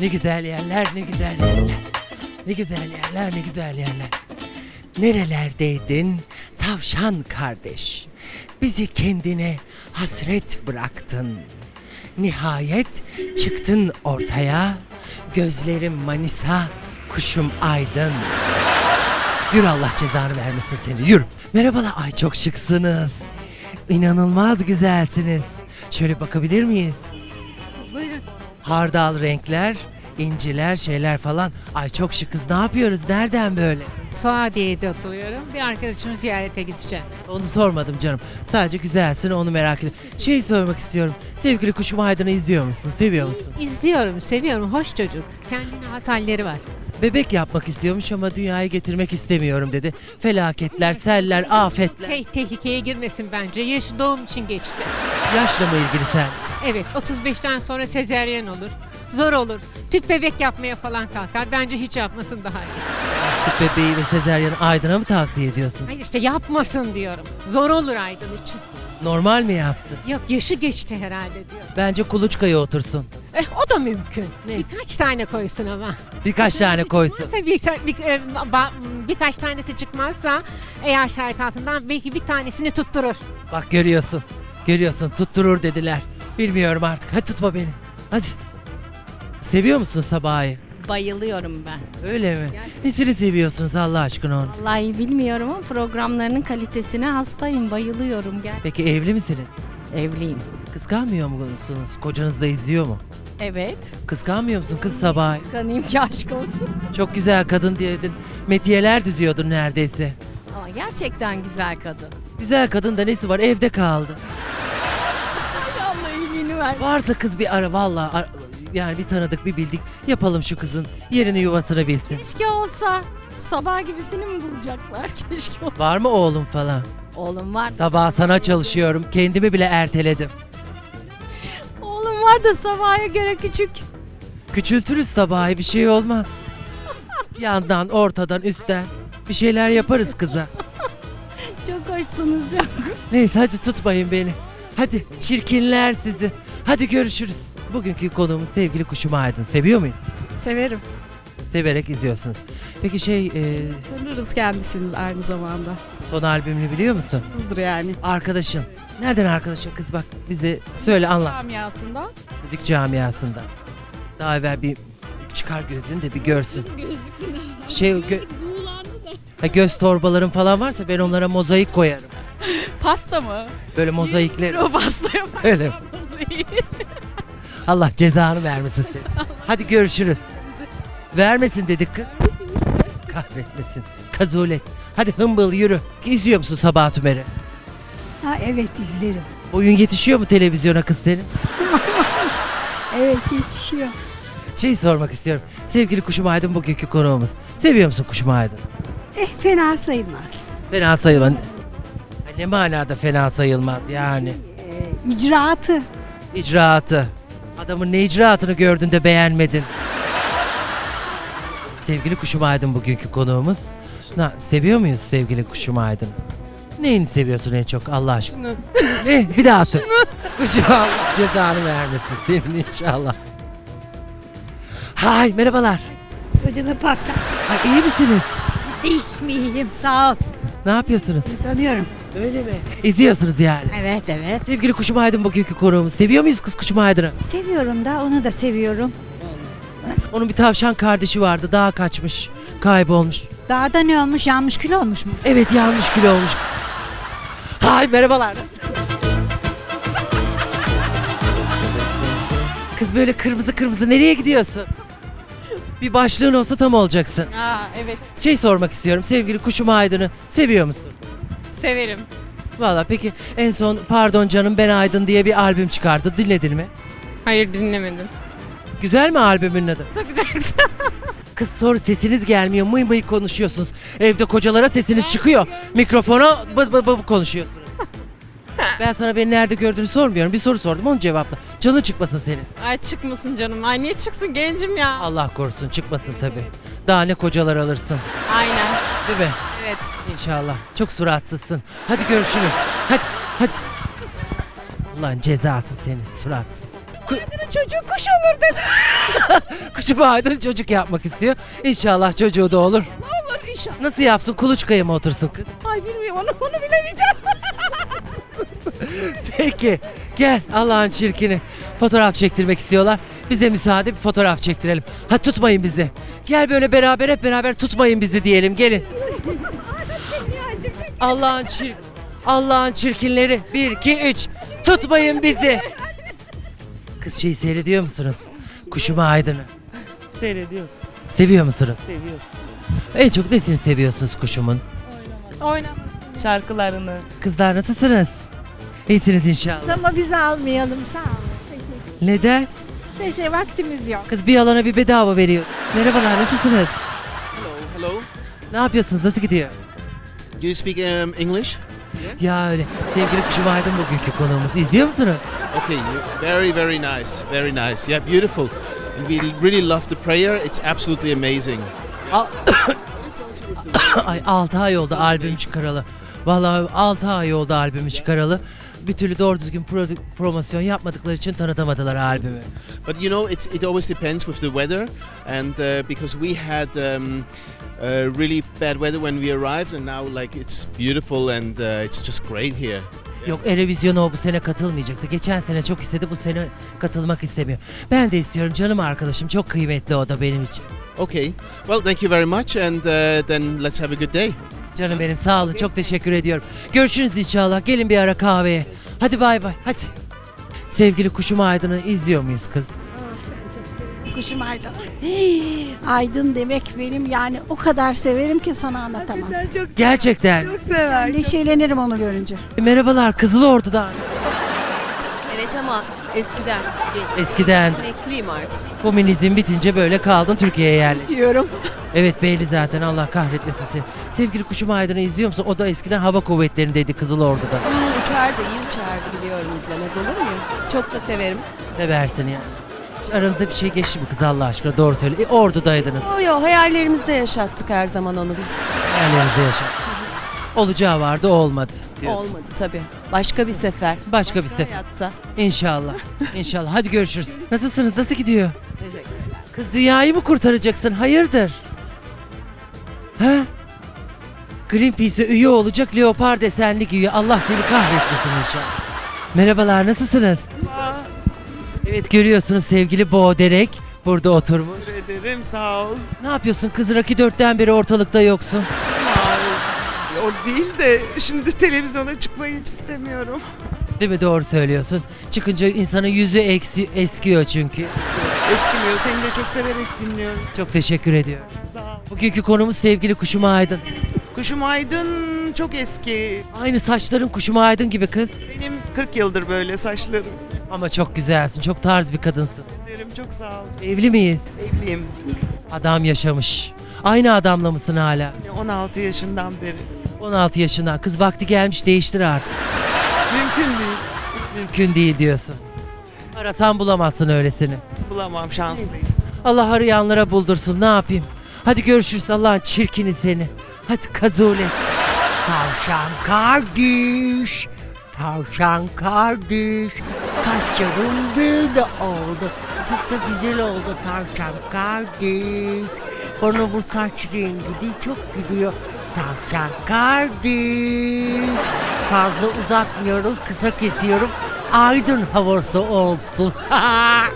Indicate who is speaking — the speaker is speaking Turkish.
Speaker 1: Ne güzel yerler, ne güzel yerler. Ne güzel yerler, ne güzel yerler. Nerelerdeydin tavşan kardeş? Bizi kendine hasret bıraktın. Nihayet çıktın ortaya. Gözlerim Manisa, kuşum aydın. Yürü Allah cezanı vermesin seni yürü. Merhabalar ay çok şıksınız. İnanılmaz güzelsiniz. Şöyle bakabilir miyiz?
Speaker 2: Buyurun.
Speaker 1: Hardal renkler, inciler, şeyler falan. Ay çok şıkız. Ne yapıyoruz? Nereden böyle?
Speaker 2: Suadiye'de oturuyorum. Bir arkadaşımı ziyarete gideceğim.
Speaker 1: Onu sormadım canım. Sadece güzelsin onu merak ediyorum. Şey sormak istiyorum. Sevgili kuşum Aydın'ı izliyor musun? Seviyor musun?
Speaker 2: İzliyorum, seviyorum. Hoş çocuk. Kendine has halleri var.
Speaker 1: Bebek yapmak istiyormuş ama dünyaya getirmek istemiyorum dedi. Felaketler, seller, afetler.
Speaker 2: Hey, tehlikeye girmesin bence. Yaşı doğum için geçti.
Speaker 1: Yaşla mı ilgili sen?
Speaker 2: Evet, 35'ten sonra sezeryen olur. Zor olur. Tüp bebek yapmaya falan kalkar. Bence hiç yapmasın daha iyi.
Speaker 1: Tüp bebeği ve sezeryanı Aydın'a mı tavsiye ediyorsun?
Speaker 2: Hayır işte yapmasın diyorum. Zor olur Aydın için.
Speaker 1: Normal mi yaptı?
Speaker 2: Yok yaşı geçti herhalde diyor.
Speaker 1: Bence kuluçkaya otursun.
Speaker 2: Eh o da mümkün.
Speaker 1: Ne?
Speaker 2: Birkaç tane koysun ama.
Speaker 1: Birkaç tane koysun.
Speaker 2: Çıkmazsa bir, bir, e, ba- birkaç tanesi çıkmazsa eğer şart altından belki bir tanesini tutturur.
Speaker 1: Bak görüyorsun. Görüyorsun tutturur dediler. Bilmiyorum artık. Hadi tutma beni. Hadi. Seviyor musun Sabah'ı?
Speaker 3: Bayılıyorum ben.
Speaker 1: Öyle mi? Nesini seviyorsunuz Allah aşkına onu?
Speaker 3: Vallahi bilmiyorum ama programlarının kalitesine hastayım. Bayılıyorum gel.
Speaker 1: Peki evli misiniz?
Speaker 3: Evliyim.
Speaker 1: Kıskanmıyor musunuz? Kocanız da izliyor mu?
Speaker 3: Evet.
Speaker 1: Kıskanmıyor musun kız Sabah'ı?
Speaker 3: Kanayım ki aşk olsun.
Speaker 1: Çok güzel kadın diyedin. Metiyeler düzüyordun neredeyse.
Speaker 3: Ama gerçekten güzel kadın.
Speaker 1: Güzel kadın da nesi var evde kaldı.
Speaker 3: Ay Allah iyiliğini ver.
Speaker 1: Varsa kız bir ara valla ar- yani bir tanıdık bir bildik yapalım şu kızın yerini yuvasını bilsin.
Speaker 3: Keşke olsa. Sabah gibisini mi bulacaklar? Keşke olsa.
Speaker 1: Var mı oğlum falan?
Speaker 3: Oğlum var.
Speaker 1: Sabah sana çalışıyorum kendimi bile erteledim.
Speaker 3: Var da sabaha göre küçük.
Speaker 1: Küçültürüz sabahı bir şey olmaz. Yandan ortadan üstten bir şeyler yaparız kıza.
Speaker 3: Çok hoşsunuz ya.
Speaker 1: Neyse hadi tutmayın beni. Hadi çirkinler sizi. Hadi görüşürüz. Bugünkü konuğumuz sevgili Kuşum Aydın. Seviyor muyuz?
Speaker 4: Severim.
Speaker 1: Severek izliyorsunuz. Peki şey e,
Speaker 4: Tanırız kendisini aynı zamanda.
Speaker 1: Son albümünü biliyor musun?
Speaker 4: Hızdır yani.
Speaker 1: Arkadaşın. Nereden arkadaşın kız bak bize söyle anlat.
Speaker 4: Camiasında.
Speaker 1: Müzik camiasından. Daha evvel bir çıkar gözünü de bir görsün. Şey gö- ha, göz torbaların falan varsa ben onlara mozaik koyarım.
Speaker 4: Pasta mı?
Speaker 1: Böyle mozaikler.
Speaker 4: O pasta yapar.
Speaker 1: Öyle? Allah cezanı vermesin seni. Hadi görüşürüz. Vermesin dedik kız. Kahretmesin. Kazulet. Hadi hımbıl yürü. İzliyor musun sabah tümeri?
Speaker 5: Ha evet izlerim.
Speaker 1: Boyun yetişiyor mu televizyona kız senin?
Speaker 5: Evet yetişiyor.
Speaker 1: Şey sormak istiyorum. Sevgili Kuşum Aydın bugünkü konuğumuz. Seviyor musun Kuşum Aydın?
Speaker 5: Eh fena sayılmaz.
Speaker 1: Fena sayılmaz. Ha, Ne manada fena sayılmaz yani.
Speaker 5: Ee, icraatı.
Speaker 1: İcraatı. Adamın ne icraatını gördün de beğenmedin. Sevgili Kuşum Aydın bugünkü konuğumuz. Na, seviyor muyuz sevgili Kuşum Aydın? Neyini seviyorsun en çok Allah aşkına? ne? Bir daha sor. Kuşum Allah cezanı vermesin senin inşallah. Hay merhabalar.
Speaker 5: Ödeme patla.
Speaker 1: Ay, iyi misiniz?
Speaker 5: İyi iyiyim sağ ol.
Speaker 1: Ne yapıyorsunuz?
Speaker 5: Tanıyorum.
Speaker 1: Öyle mi? İzliyorsunuz yani.
Speaker 5: Evet evet.
Speaker 1: Sevgili Kuşum Aydın bugünkü konuğumuz. Seviyor muyuz kız Kuşum Aydın'ı?
Speaker 5: Seviyorum da onu da seviyorum.
Speaker 1: Onun bir tavşan kardeşi vardı. Dağa kaçmış. Kaybolmuş.
Speaker 5: Dağda ne olmuş yanmış kül olmuş mu?
Speaker 1: Evet yanlış kilo olmuş. Hay merhabalar. Kız böyle kırmızı kırmızı nereye gidiyorsun? Bir başlığın olsa tam olacaksın.
Speaker 4: Aa evet.
Speaker 1: Şey sormak istiyorum. Sevgili Kuşum Aydın'ı seviyor musun?
Speaker 4: Severim.
Speaker 1: Valla peki en son Pardon Canım Ben Aydın diye bir albüm çıkardı. Dinledin mi?
Speaker 4: Hayır dinlemedim.
Speaker 1: Güzel mi albümün adı?
Speaker 4: Takacaksın.
Speaker 1: Kız soru sesiniz gelmiyor. Mıy mıy konuşuyorsunuz. Evde kocalara sesiniz çıkıyor. Mikrofona bı bı bı konuşuyorsunuz. ben sana beni nerede gördüğünü sormuyorum. Bir soru sordum onu cevapla. Canın çıkmasın senin.
Speaker 4: Ay çıkmasın canım. Ay niye çıksın gencim ya.
Speaker 1: Allah korusun çıkmasın tabi. Daha ne kocalar alırsın.
Speaker 4: Aynen.
Speaker 1: Değil mi?
Speaker 4: Evet.
Speaker 1: İnşallah. Çok suratsızsın. Hadi görüşürüz. Hadi. Hadi. Ulan cezası seni suratsız. Çocuk kuş olur dedi. Kuşum Aydın çocuk yapmak istiyor. İnşallah çocuğu da olur.
Speaker 6: Olur inşallah.
Speaker 1: Nasıl yapsın? Kuluçkaya mı otursun kız?
Speaker 6: Ay bilmiyorum onu, onu bilemeyeceğim.
Speaker 1: Peki gel Allah'ın çirkini. Fotoğraf çektirmek istiyorlar. Bize müsaade bir fotoğraf çektirelim. Ha tutmayın bizi. Gel böyle beraber hep beraber tutmayın bizi diyelim gelin. Allah'ın çir Allah'ın çirkinleri. Bir, iki, üç. Tutmayın bizi. Kız şeyi seyrediyor musunuz? Kuşuma Aydın'ı.
Speaker 6: Seyrediyoruz,
Speaker 1: Seviyor musunuz?
Speaker 6: seviyoruz.
Speaker 1: En çok nesini seviyorsunuz kuşumun?
Speaker 6: Şarkılarını.
Speaker 1: Kızlar nasılsınız? İyisiniz inşallah.
Speaker 5: Ama bizi almayalım sağ olun.
Speaker 1: Neden?
Speaker 5: Teşekkür vaktimiz yok.
Speaker 1: Kız bir alana bir bedava veriyor. Merhabalar nasılsınız?
Speaker 7: Hello, hello.
Speaker 1: Ne yapıyorsunuz? Nasıl gidiyor?
Speaker 7: Do you speak um, English?
Speaker 1: Ya öyle. Sevgili Kuşum Aydın bugünkü konuğumuz. İzliyor musunuz?
Speaker 7: Okay, you, very, very nice, very nice. Yeah, beautiful. And we really love the prayer. It's absolutely amazing.
Speaker 1: Ay 6 ay oldu albüm çıkaralı. Vallahi 6 ay oldu albümü çıkaralı. Bir türlü doğru düzgün produ- promosyon yapmadıkları için tanıtamadılar albümü.
Speaker 7: But you know, it's, it always depends with the weather. And uh, because we had um, uh, really bad weather when we arrived, and now like it's beautiful and uh, it's just great here.
Speaker 1: Yok Erevizyon'a o bu sene katılmayacaktı. Geçen sene çok istedi bu sene katılmak istemiyor. Ben de istiyorum canım arkadaşım çok kıymetli o da benim için.
Speaker 7: Okay. Well, thank you very much, and uh, then let's have a good day.
Speaker 1: Canım benim sağ olun çok teşekkür ediyorum. Görüşürüz inşallah gelin bir ara kahveye. Hadi bay bay hadi. Sevgili Kuşum Aydın'ı izliyor muyuz kız?
Speaker 5: Kuşum Aydın. Hii, Aydın demek benim yani o kadar severim ki sana anlatamam.
Speaker 1: Gerçekten.
Speaker 6: Sever.
Speaker 5: Neşelenirim onu görünce.
Speaker 1: Merhabalar Kızılordu'dan.
Speaker 8: Evet ama eskiden
Speaker 1: Eskiden
Speaker 8: emekliyim artık.
Speaker 1: komünizm bitince böyle kaldın Türkiye'ye yerleştin.
Speaker 8: Diyorum.
Speaker 1: Evet belli zaten Allah kahretmesin seni. Sevgili Kuşum Aydın'ı izliyor musun? O da eskiden hava kuvvetlerindeydi Kızılordu'da.
Speaker 8: Hmm, uçardı, iyi uçardı biliyorum izlemez olur muyum? Çok da severim.
Speaker 1: Seversin ya. Hiç Aranızda bir şey geçti mi kız Allah aşkına doğru söyle. E, ordudaydınız.
Speaker 8: Yo yo hayallerimizde yaşattık her zaman onu biz.
Speaker 1: Hayallerinizde yaşa. Olacağı vardı olmadı. diyorsun.
Speaker 8: Olmadı tabii. Başka bir sefer.
Speaker 1: Başka bir sefer.
Speaker 8: Hayatta.
Speaker 1: İnşallah. İnşallah. Hadi görüşürüz. Nasılsınız? Nasıl gidiyor?
Speaker 8: Teşekkürler.
Speaker 1: Kız dünyayı mı kurtaracaksın? Hayırdır? He? Greenpeace'e üye olacak leopar desenli giyiyor. Allah seni kahretmesin inşallah. Merhabalar nasılsınız? Evet görüyorsunuz sevgili Boğderek burada oturmuş.
Speaker 6: Teşekkür ederim sağ ol.
Speaker 1: Ne yapıyorsun kız Rocky dörtten beri ortalıkta yoksun.
Speaker 6: Ay, O değil de şimdi televizyona çıkmayı hiç istemiyorum.
Speaker 1: Değil mi doğru söylüyorsun. Çıkınca insanın yüzü eksi, eskiyor çünkü.
Speaker 6: Eskimiyor. Seni de çok severek dinliyorum.
Speaker 1: Çok teşekkür ediyorum.
Speaker 6: Sağ ol.
Speaker 1: Bugünkü konumuz sevgili Kuşum Aydın.
Speaker 6: Kuşum Aydın çok eski.
Speaker 1: Aynı saçların Kuşum Aydın gibi kız.
Speaker 6: Benim 40 yıldır böyle saçlarım.
Speaker 1: Ama çok güzelsin. Çok tarz bir kadınsın.
Speaker 6: Ederim çok sağ ol.
Speaker 1: Evli miyiz?
Speaker 6: Evliyim.
Speaker 1: Adam yaşamış. Aynı adamla mısın hala?
Speaker 6: 16 yaşından beri.
Speaker 1: 16 yaşından. Kız vakti gelmiş değiştir artık.
Speaker 6: Mümkün değil.
Speaker 1: Mümkün değil diyorsun. Arasan bulamazsın öylesini.
Speaker 6: Bulamam şanslıyım.
Speaker 1: Allah arayanlara buldursun ne yapayım. Hadi görüşürüz Allah'ın çirkini seni. Hadi kazulet.
Speaker 9: Tavşan kardeş, tavşan kardeş, saçların böyle oldu. Çok da güzel oldu tavşan kardeş. Bana bu saç rengi de çok gidiyor. Tavşan kardeş. Fazla uzatmıyorum, kısa kesiyorum. Aydın havası olsun.